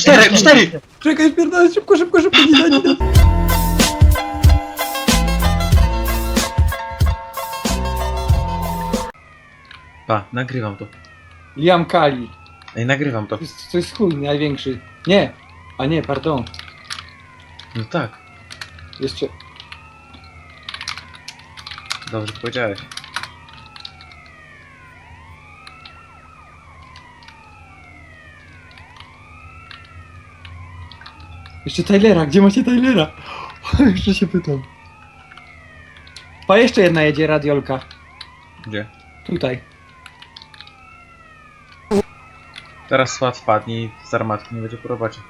cztery, cztery! Czekaj, spierdalaj, szybko, szybko, szybko, nie da, nie da. Pa, nagrywam to. Liam Kali. Ej, nagrywam to. To jest, to jest chuj największy. Nie. A nie, pardon. No tak, Jeszcze... dobrze powiedziałeś. Jeszcze Tylera, gdzie macie Tylera? jeszcze się pytam. Pa, jeszcze jedna jedzie radiolka. Gdzie? Tutaj. Teraz sład wpadnie i z armatki nie będzie po robocie.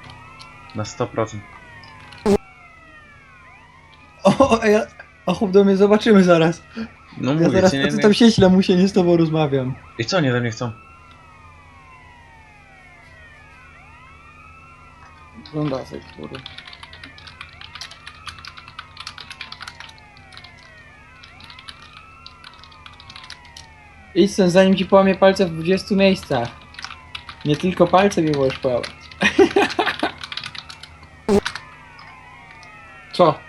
Na 100%. O, a ja... A chłop do mnie zobaczymy zaraz. No Ja mówię zaraz ci, nie, nie. tam sieśle mu się nie z tobą rozmawiam. I co nie we mnie chcą? Kurwa. Idź stąd, zanim ci połamie palce w 20 miejscach. Nie tylko palce mi możesz połamać. Co?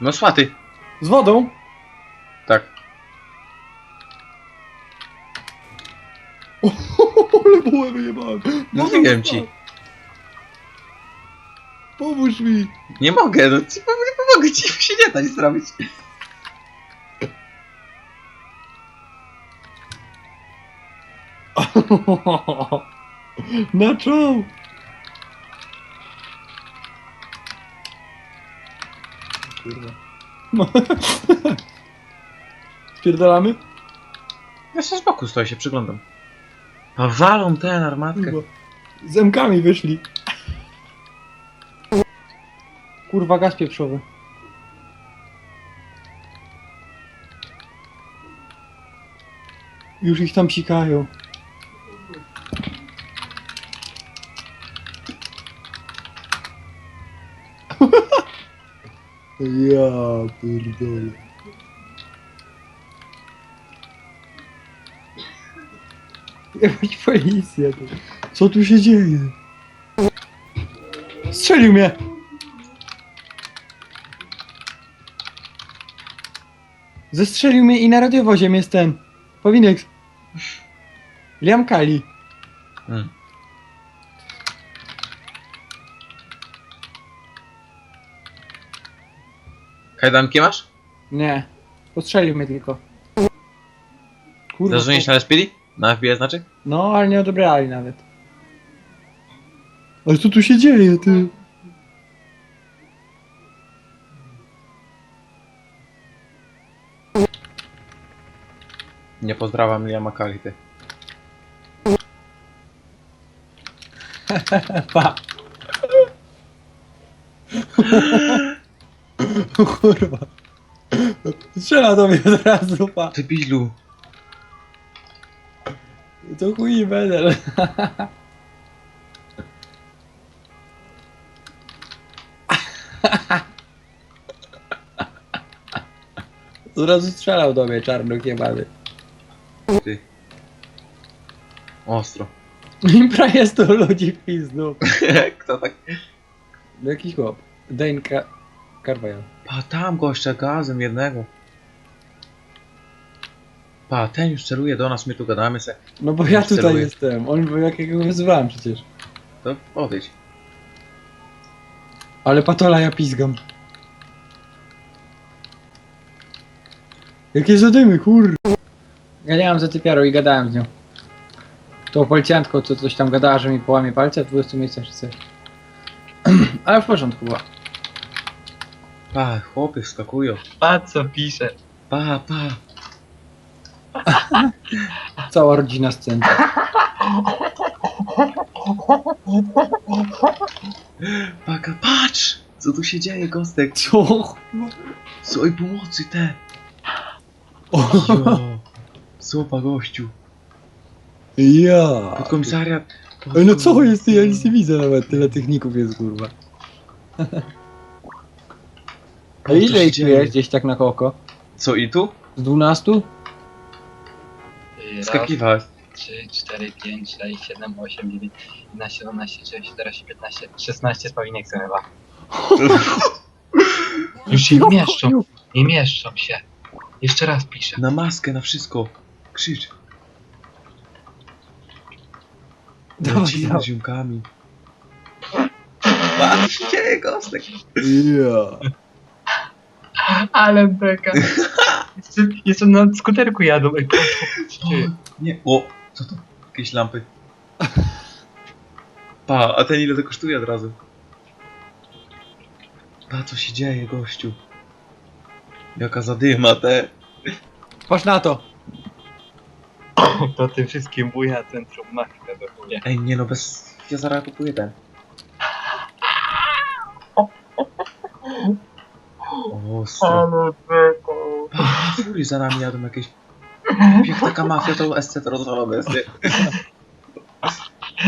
No słaty! Z wodą? Tak. Ale bułę wyjebałem. No wpadł. ci. Pomóż mi. Nie mogę, no ci nie pomogę ci, się nie da nic zrobić. Na czoł. Kurwa. Spierdalamy? Ja sobie z boku stoję, się przyglądam. A walą ten armatkę. Kurwa. Zemkami wyszli. Kurwa, gaz pieprzowy. Już ich tam sikają. ja pierdolę. Jakaś policja. Co tu się dzieje? Strzelił mnie! Zestrzelił mnie i na radiowoziem jest ten. Powinek. Liam Kali. Mm. Kajdanki masz? Nie. Postrzelił mnie tylko. Kurwa. Zadzwonić na SPD? Na FBI znaczy? No, ale nie odebrali nawet. Ale co tu się dzieje, ty? Nie pozdrawiam Liama Kali, ty. Pa. Kurwa. Strzela do mnie od razu, pa. Ty bilu. To chuj medal. Od razu strzelał do mnie czarnokiebany. Ty. Ostro. Impra jest to ludzi w pizdu. Kto tak? No jakiś chłop. Dane Ka Carvajal. Pa, tam gościa gazem jednego. Pa, ten już celuje do nas, my tu gadamy se. No bo ja tutaj celuję. jestem. On był jakiego wyzywałem przecież. To odejdź. Ale patola ja pizgam. Jakie zadymy, kur... Ganiałem za typiarą i gadałem z nią. To policjantką, co coś tam gadała, że mi połamie palce w 20 miejscach czy coś. Ale w porządku była. Pa, chłopy wskakują. Pa co pisze. Pa, pa. Cała rodzina sceny. Paka, patrz! Co tu się dzieje, Kostek? Co? Słuchaj pomocy te! O, Jo. Słupa gościu. Ja. Pod komisariat. Ej, no co jest, ty? ja nic nie widzę nawet, tyle techników jest, kurwa. A ile ich tu jest gdzieś tak na oko? Co i tu? Z 12? Raz, Skakiwałeś. 3, 4, 5, 6, 7, 8, 9, 11, 12, 13, 14, 15, 16 spawinek są chyba. Już się nie mieszczą, nie mieszczą się. Jeszcze raz piszę. Na maskę, na wszystko. Krzycz. Dawaj, Lecimy dawaj. z ziomkami. Patrz, się dzieje, Gostek. Yeah. Ale beka. Jeszcze, jeszcze na skuterku jadą. Ej, nie, o, co to? Jakieś lampy. Pa, a ten ile to kosztuje od razu? Pa, co się dzieje, gościu? Jaka zadyma, te. Patrz na to. To tym wszystkim buja centrum mafii pedofuje. Ej, nie no, bez... Ja zaraz kupuję ten. O. Ale. Pa, fury za nami jadą jakieś... Jak taka mafia, to SC to rozwalone jest, nie?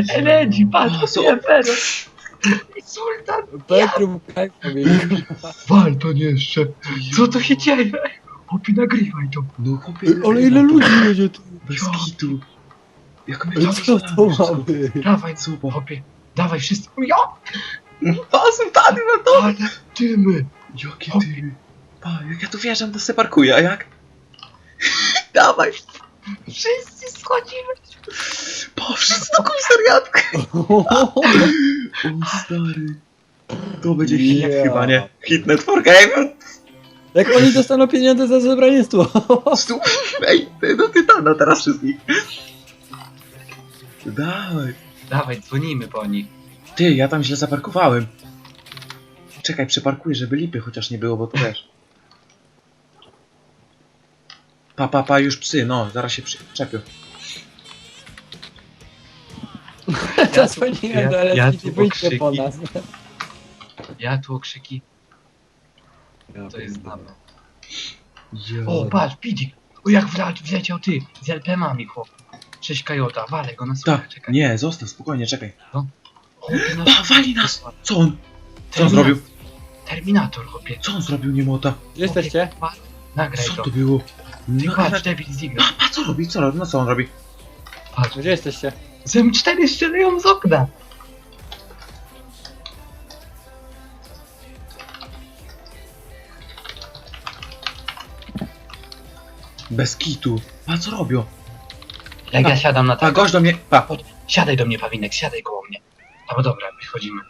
Eledzi, patrz, co? nie, pero. Sultan, Petrum Kajpowi. wal to nie jeszcze. Co to się dzieje? Chłopie, nagrywaj to. No chłopie, Ale ile ludzi jedzie tu? Bez kitu. Jak my tam Co to wszystko. ma być? Dawaj, Co, chłopie, dawaj wszystko. Ja, Pa, sultany na to! ale dymy. Jakie ty... Pa, jak ja tu wjeżdżam, to se parkuję, a jak? Dawaj! Wszyscy schodzimy. Pa, wszystko komisariatkę! O, stary. To będzie hit Yeah. chyba, nie? Hit Network Game! Jak oni dostaną pieniądze za zebranie stu? Stu... Ej, ty do Tytana teraz wszystkich. Dawaj. Dawaj, dzwonimy po nich. Ty, ja tam źle zaparkowałem. Czekaj, przeparkuję, żeby lipy chociaż nie było, bo to wiesz. Pa, pa, pa, już psy, no, zaraz się przyczepią. Zadzwoniłem do ja- ja LSI, tu wyjdźcie po okrzyki. nas. Ja tu okrzyki, to jest znane. Jo. O, patrz, Pidzik. O, jak wla- wleciał ty, z LPM-ami, chłop. Cześć Kajota, walę go na słowę, Tak, czekaj. nie, zostaw, spokojnie, czekaj. Chłopie, na Pa, wali nas! Co on? Co on Terminator. zrobił? Terminator, chłopie. Co on zrobił, niemota? Gdzie jesteście? Nagraj Co to. to było? Ty No, patrz, Ziegler. a co robi, co robi, no co on robi? Patrz, Gdzie jesteście? z M4 strzelają z okna. Bez kitu. A co robią? Jak ja siadam na Pa, tak. gość do mnie, pa. Siadaj do mnie, Pawinek, siadaj koło mnie. Albo dobra, wychodzimy.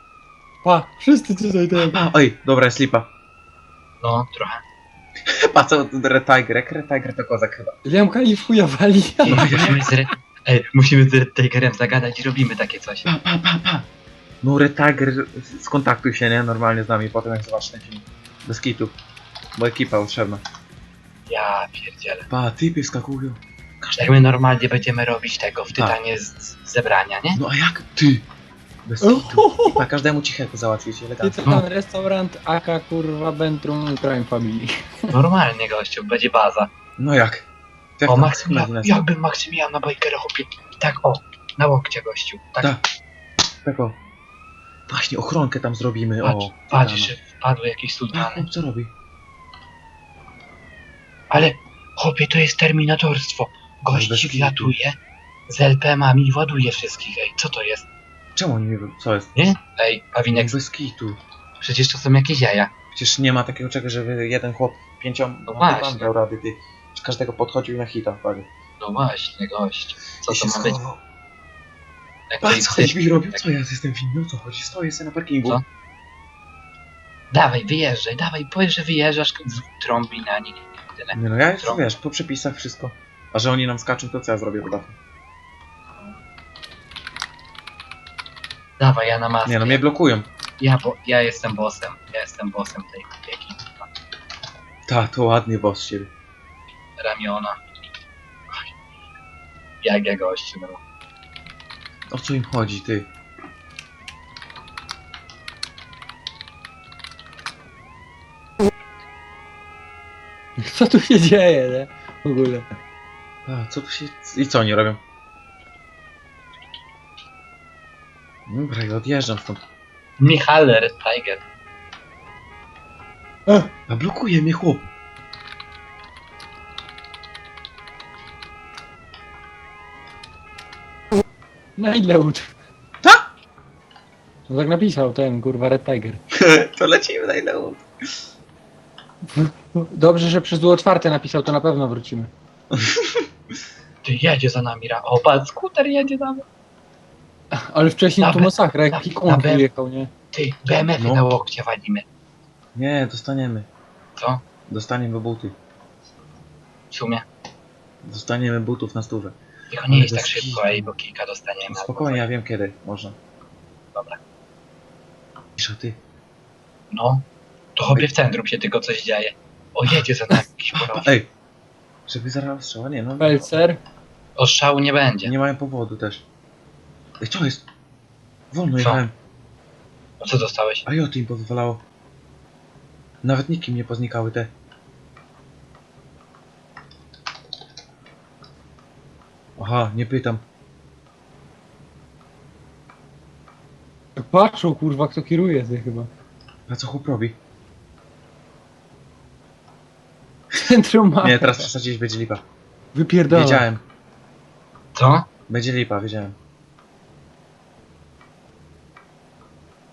Pa, wszyscy tutaj tak. Pa, oj, dobra, jest lipa. No, trochę. Pa, co, Red Tiger to kozak chyba. Liamka i w chuja wali. Ej, musimy z Red... Ej, musimy z Red Tigerem zagadać i robimy takie coś. Pa, pa, pa, pa. No Red Tiger, skontaktuj się, nie? Normalnie z nami, potem jak zobaczysz ten film. Bez kitu. Bo ekipa potrzebna. Ja pierdzielę. Pa, typy skakują. Jak my normalnie będziemy robić tego w Tak. Tytanie z, z zebrania, nie? No a jak ty? Bez kitu. Pa, każdemu cichego załatwić, Ty elegancko. co tam, restaurant, aka kurwa, Bentrum, Prime Family. Normalnie, gościu, będzie baza. No jak? Jak o, to Maksymilian, na jakbym Maksymilian na bajkera chłopie. Tak, o, na łokcie, gościu. Tak, Tak. Tako. Właśnie, ochronkę tam zrobimy, patrz, o. patrz, rano. że wpadły jakieś A, sultany. co robi? Ale, chłopie, to jest terminatorstwo. bez Gości kitu. wlatuje z LPM-ami i ładuje wszystkich. Ej, co to jest? Czemu nie wiem, co jest? Nie? Ej, Pawinek, Bez kitu. przecież to są jakieś jaja. Przecież nie ma takiego czegoś, żeby jeden chłop pięciom No no właśnie. dał rady, ty. Że każdego podchodził na hita, panie. No właśnie, gość. Co I to się ma być? schował. Jak to jest co ty? mi robił? Co ja jestem winny? O co chodzi? Stoję sobie na parkingu. Co? Dawaj, wyjeżdżaj, dawaj, powiedz, że wyjeżdżasz, z- trąbi na nich. Tyle. Nie no, ja już Co? wiesz, po przepisach wszystko. A że oni nam skaczą, to co ja zrobię podatku? Dawaj, ja na maskę. Nie no, mnie blokują. Ja, bo, ja jestem bossem. Ja jestem bossem tej ekipy. Ta, to ładnie boss ciebie. Ramiona. Jak ja gościu, no. O co im chodzi, ty? Co tu się dzieje, nie? W ogóle. A, co tu się... I co oni robią? Dobra, ja odjeżdżam stąd. Michaler, Tiger. A blokuje mnie chłop. Na ile łód? Tak? No tak napisał ten, kurwa, Red Tiger. to lecimy na ile łód. Dobrze, że przez dół otwarte napisał, to na pewno wrócimy. Ty jedzie za nami, ra. O, patrz, skuter jedzie za nami. Ale wcześniej tu masakra, jaki kłon nawet- wyjechał, nie? Ty, BMF No. na łokcie walimy. Nie, dostaniemy. Co? Dostaniemy buty. W sumie. Dostaniemy butów na stówę. Tylko nie Ale jest tak szybko, kitu. ej, bo kilka dostaniemy. Spokojnie, ja wiem kiedy można. Dobra. Cisza ty. No. To chłopie w centrum się tylko coś dzieje. O, jedzie za nami jakiś. Ej! Żeby zaraz strzała, nie no. Pelcer. O strzału nie będzie. Nie mają powodu też. Ej, co jest? Wolno Co? jechałem. O co dostałeś? A jo, to im powywalało. Nawet nikim nie poznikały te. Aha, nie pytam. Patrzą, kurwa, kto kieruje ty chyba. A co chłop robi? Centrum ma. Nie, teraz przesadzić będzie lipa. Wypierdala. Wiedziałem. Co? Będzie lipa, wiedziałem.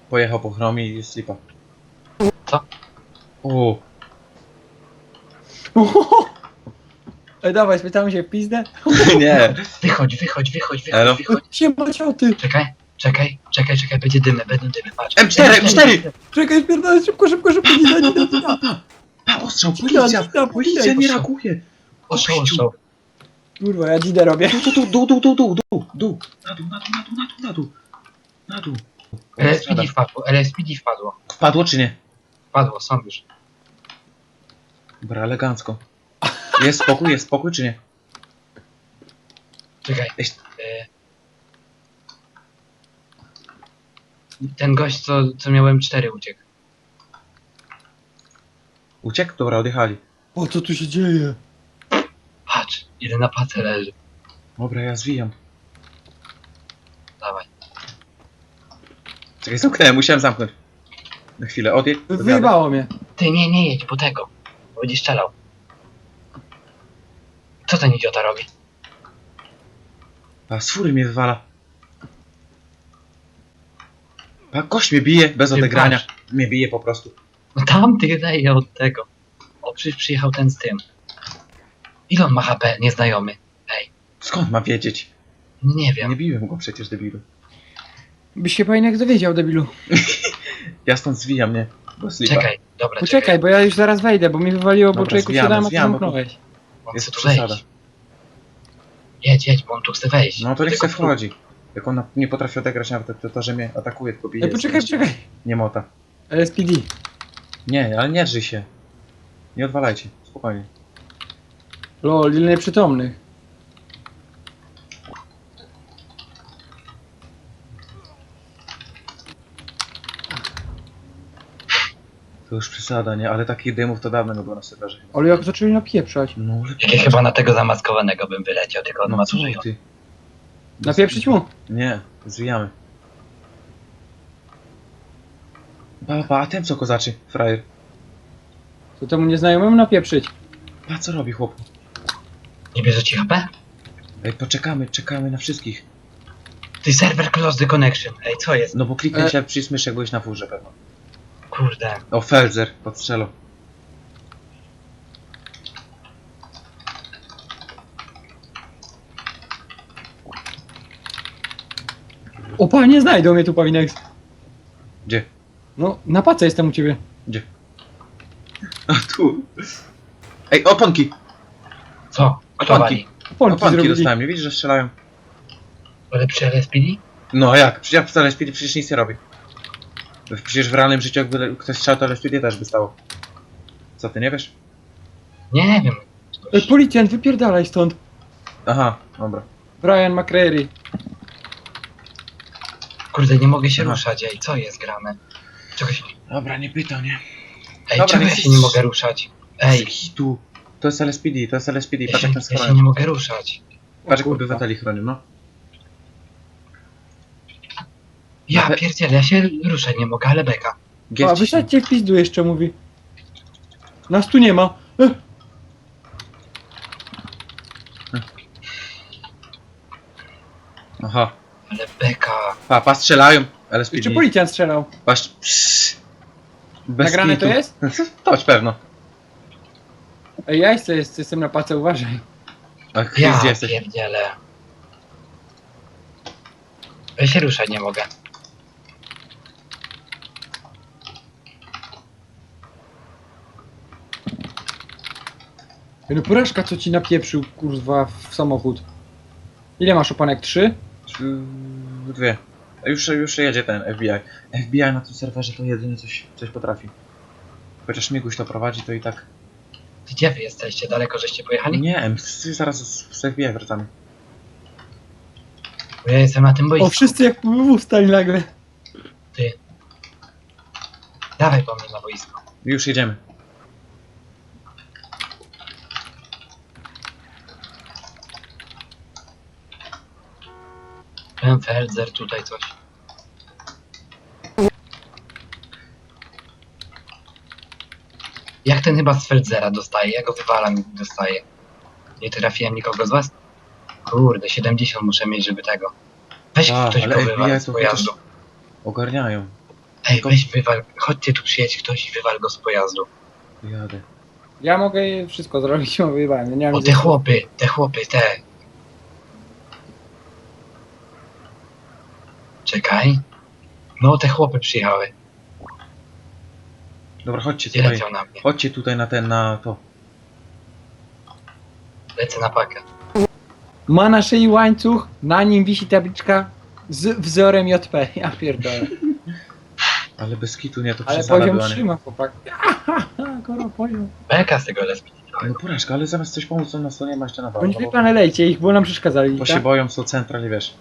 Pojechał po chromie i jest lipa. Co? O, Ej, dawaj, spytamy się w pizdę. nie. Wychodź, wychodź, wychodź, Elo? wychodź, wychodź. Siema, cioty. Czekaj, czekaj, czekaj, czekaj, będzie dymy, będą dymy, patrz. M4, M4! Czekaj, spierdalaj, szybko, szybko, szybko, nie da, nie da, nie da. A, ostrzał, policja! dzida, Policja nie ostrzał. reaguje! Oszło, oszło. Kurwa, ja dzidę robię. Tu, tu, tu, dół, dół, dół, dół, dół, dół. Na dół, na dół, na dół, na dół, na dół. Na dół. LSPD wpadło, LSPD wpadło. Wpadło czy nie? Wpadło, są już. Dobra, elegancko. Jest spokój, jest spokój czy nie? Czekaj. Ej. E... Ten gość, co, co miałem cztery uciekł. Uciekł? Dobra, odjechali. O, co tu się dzieje? Patrz, jeden na pace leży. Dobra, ja zwijam. Dawaj. Czekaj, zamknąłem, musiałem zamknąć. Na chwilę, odjedź. odjadę. Wyjebało mnie. Ty, nie, nie jedź po tego. Bo będzie strzelał. Co ten idiota robi? A, z fury mnie wywala. A, gość mnie bije, bez odegrania. Mnie bije po prostu. No tam ty leje od tego. O, przecież przyjechał ten z tym. Ile on ma HP, nieznajomy? Skąd mam wiedzieć? Nie wiem. Nie biłem go przecież, debilu. Byś się pajnek dowiedział, debilu. Ja stąd zwijam, nie? Bo slipa. Czekaj, dobra, Poczekaj, bo ja już zaraz wejdę, bo mi wywaliło, bo Dobra, człowieku zwijamy, siadałem, a ty zwijamy, bo- zamknąłeś. On Jest chce tu przesada. wejść. Jedź, jedź, bo on tu chce wejść. No to niech Tylko se tu. wchodzi. Jak on nie potrafi odegrać nawet to, to, że mnie atakuje, tylko bije. Ej, poczekaj, poczekaj. Nie mota. LSPD. Nie, ale nie drzyj się. Nie odwalajcie, spokojnie. Lol, ile nieprzytomnych. To już przesada, nie? Ale takich dymów to dawno nie było na serwerze. Ale jak zaczęli napieprzać. No, Jak ja chyba na tego zamaskowanego bym wyleciał, tylko on No ma co dużo. ty? Napieprzyć mu? Nie, zwijamy. Pa, pa, a ten co kozaczy, frajer? To temu nieznajomemu napieprzyć. Pa, co robi chłop? Nie bierze ci HP? Ej, poczekamy, czekamy na wszystkich. Ty server close the connection. Ej, co jest? No bo kliknij E. się myszy, jak byłeś na furze pewno. Kurde. O, Felzer, podstrzelał. O panie, znajdą mnie tu, Pawinex. Gdzie? No, na pace jestem u ciebie. A tu. Ej, oponki! Co? Kto Opanki. wali? Polki Oponki zrobili. dostałem, nie widzisz, że strzelają? Ale przy LSPD? No jak? Przecież ja wcale SPD przecież nic nie robi. Przecież w realnym życiu jakby ktoś strzał, to LSPD też by stało. Co, ty nie wiesz? Nie wiem. Ej, policjant, wypierdalaj stąd. Aha, dobra. Brian McCreary. Kurde, nie mogę się Aha. ruszać, ej, co jest grane? Czego się... Dobra, nie pytam, nie? Ej, Dobra, czego ja więc- się nie mogę ruszać? Ej, tu. To jest LSPD, to jest LSPD, ja patrz się, jak ja się nie mogę ruszać. Patrz jak kurwa. obywateli chronił, no. Ja Ale- pierdzielę, ja się ruszać nie mogę, ale beka. A, Gier ciśnie. wysiadźcie w pizdu jeszcze, mówi. Nas tu nie ma. Eh, Aha. Ale beka. Pa, pa, strzelają, ale Jeszcze speedy. policjant strzelał. Patrz, psz. Bez Nagrane to kitu. jest? Toć pewno. Ej, ja jestem, jestem na pace, uważaj. A Ja gdzie jesteś? pierdzielę. Ja się ruszać nie mogę. Ej, No porażka, co ci napieprzył, kurwa, w samochód. Ile masz opanek? Trzy? Trzy, Dwie. Już, już jedzie ten FBI. FBI na tym serwerze to jedynie coś, coś potrafi. Chociaż Miguś to prowadzi, to i tak. Gdzie wy jesteście? Daleko żeście pojechali? Nie, zaraz z, FBI wracamy. Bo ja jestem na tym boisku. O, wszyscy jak w stali nagle. Dawaj po mnie na boisko. Już jedziemy. Ten Felzer tutaj coś. Jak ten chyba z Feldzera dostaje? Ja go wywalam i dostaję. Nie trafiłem nikogo z was? Kurde, 70 muszę mieć, żeby tego. Weź A, ktoś ale go FBI wywal z to pojazdu. Ogarniają. Ej, weź wywal, chodźcie tu przyjedź ktoś i wywal go z pojazdu. Jadę. Ja mogę wszystko zrobić. Ja nie mam O, nic- te chłopy, te chłopy, te. Czekaj. No, te chłopy przyjechały. Dobra, chodźcie tutaj. lecą na mnie. Chodźcie tutaj na ten, na to. Lecę na pakę. Ma na szyi łańcuch, na nim wisi tabliczka z wzorem JP. Ja pierdolę. Ale bez kitu nie, to Ale przesada poziom była, nie? trzyma, chłopak. Koro poziom. Beka z tego LSP. No porażka, ale zamiast coś pomóc, to nas to nie ma jeszcze na Bądź walkę. wy pan lejcie ich, bo nam przeszkadzali. Bo tak? się boją, są centralnie, wiesz.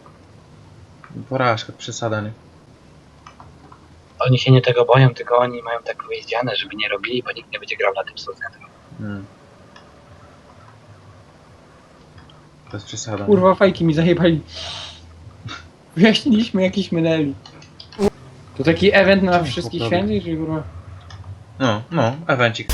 Porażka, przesada, nie? Oni się nie tego boją, tylko oni mają tak powiedziane, żeby nie robili, bo nikt nie będzie grał na tym socjalizmie. Hmm. To jest przesada. nie? Kurwa, fajki mi zajebali. Wyjaśniliśmy jakiś meneli. To taki event na Czemu wszystkich robi? świętych, że kurwa... No, no, evencik.